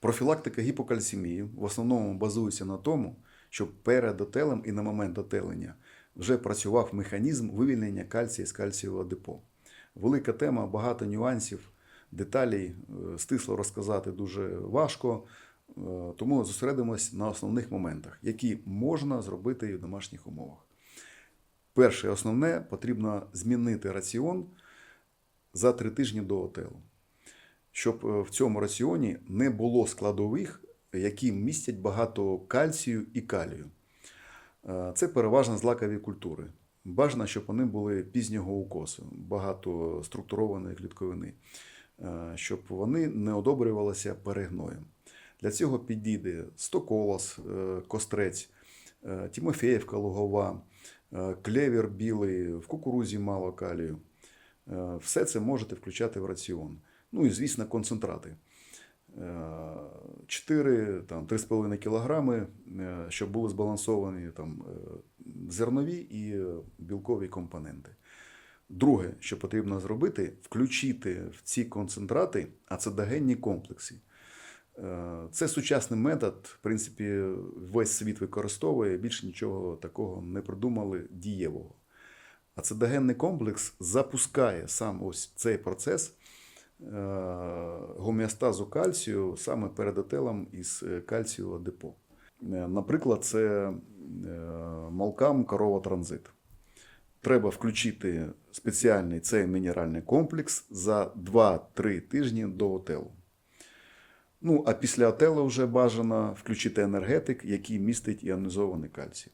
Профілактика гіпокальцемії в основному базується на тому, що перед отелем і на момент отелення вже працював механізм вивільнення кальція з кальцієвого депо. Велика тема, багато нюансів, деталей, е, стисло розказати дуже важко. Е, Тому зосередимось на основних моментах, які можна зробити і в домашніх умовах. Перше, основне, потрібно змінити раціон за три тижні до отелу, щоб е, в цьому раціоні не було складових, які містять багато кальцію і калію. Е, Це переважно злакові культури. Бажано, щоб вони були пізнього укосу, багато структурованої клітковини, е, щоб вони не одобрювалися перегноєм. Для цього підійде стоколос, кострець, Тімофеївка лугова, клевір білий, в кукурузі мало калію. Все це можете включати в раціон. Ну і, звісно, концентрати. 4, там, 3,5 кілограми, е, щоб були збалансовані там, е, зернові і е, білкові компоненти. Друге, що потрібно зробити, включити в ці концентрати ацетогенні комплекси. Е, Це сучасний метод, в принципі, весь світ використовує, більше нічого такого не придумали дієвого. Ацетогенний комплекс запускає сам ось цей процес е, гомеостазу кальцію саме перед отелем із е, кальцієвого депо. Е, Наприклад, це е, малкам корова транзит. Треба включити спеціальний цей мінеральний комплекс за 2-3 тижні до отелу. Ну, а після отелу вже бажано включити енергетик, який містить іонізований кальцій.